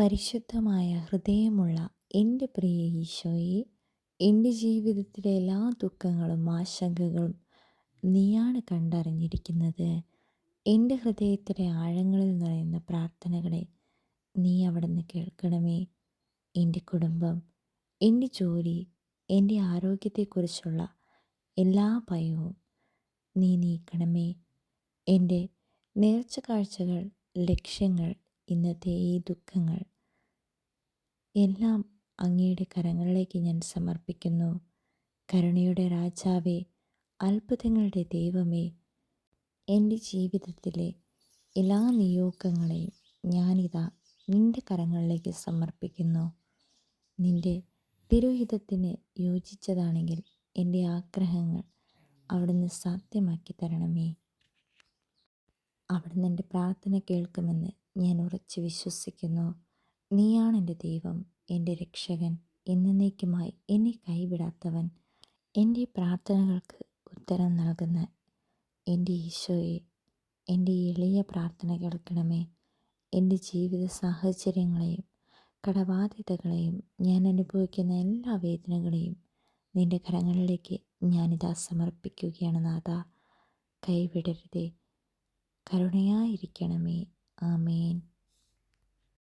പരിശുദ്ധമായ ഹൃദയമുള്ള എന്റെ പ്രിയ ഈശോയെ എന്റെ ജീവിതത്തിലെ എല്ലാ ദുഃഖങ്ങളും ആശങ്കകളും നീയാണ് കണ്ടറിഞ്ഞിരിക്കുന്നത്. എന്റെ ഹൃദയത്തിലെ ആഴങ്ങളിൽ നിറയുന്ന പ്രാർത്ഥനകളെ നീ അവിടുന്ന് കേൾക്കണമേ. എന്റെ കുടുംബം എന്റെ ജോലി എന്റെ ആരോഗ്യത്തെക്കുറിച്ചുള്ള എല്ലാ ഭയവും നീ നീക്കണമേ. എന്റെ നേർച്ച കാഴ്ചകൾ ലക്ഷ്യങ്ങൾ ഇന്നത്തെ ഈ ദുഃഖങ്ങൾ. എല്ലാം അങ്ങയുടെ കരങ്ങളിലേക്ക് ഞാൻ സമർപ്പിക്കുന്നു. കരുണയുടെ രാജാവേ അത്ഭുതങ്ങളുടെ ദൈവമേ എന്റെ ജീവിതത്തിലെ എല്ലാ നിയോഗങ്ങളെയും ഞാനിതാ നിന്റെ കരങ്ങളിലേക്ക് സമർപ്പിക്കുന്നു. നിന്റെ തിരുഹിതത്തിന് യോജിച്ചതാണെങ്കിൽ എന്റെ ആഗ്രഹങ്ങൾ അവിടുന്ന് സാധ്യമാക്കി തരണമേ. അവിടുന്ന് എന്റെ പ്രാർത്ഥന കേൾക്കുമെന്ന് ഞാൻ ഉറച്ചു വിശ്വസിക്കുന്നു. നീയാണ് എന്റെ ദൈവം എന്റെ രക്ഷകൻ എന്നേക്കുമായി എന്നെ കൈവിടാത്തവൻ. എന്റെ പ്രാർത്ഥനകൾക്ക് ഉത്തരം നൽകുന്ന എന്റെ ഈശോയെ എന്റെ എളിയ പ്രാർത്ഥന കേൾക്കണമേ. എന്റെ ജീവിത സാഹചര്യങ്ങളെയും കടബാധ്യതകളെയും ഞാൻ അനുഭവിക്കുന്ന എല്ലാ വേദനകളെയും നിന്റെ കരങ്ങളിലേക്ക് ഞാനിതാ സമർപ്പിക്കുകയാണ് നാഥ. കൈവിടരുതേ. കരുണയായിരിക്കണമേ. ആമേൻ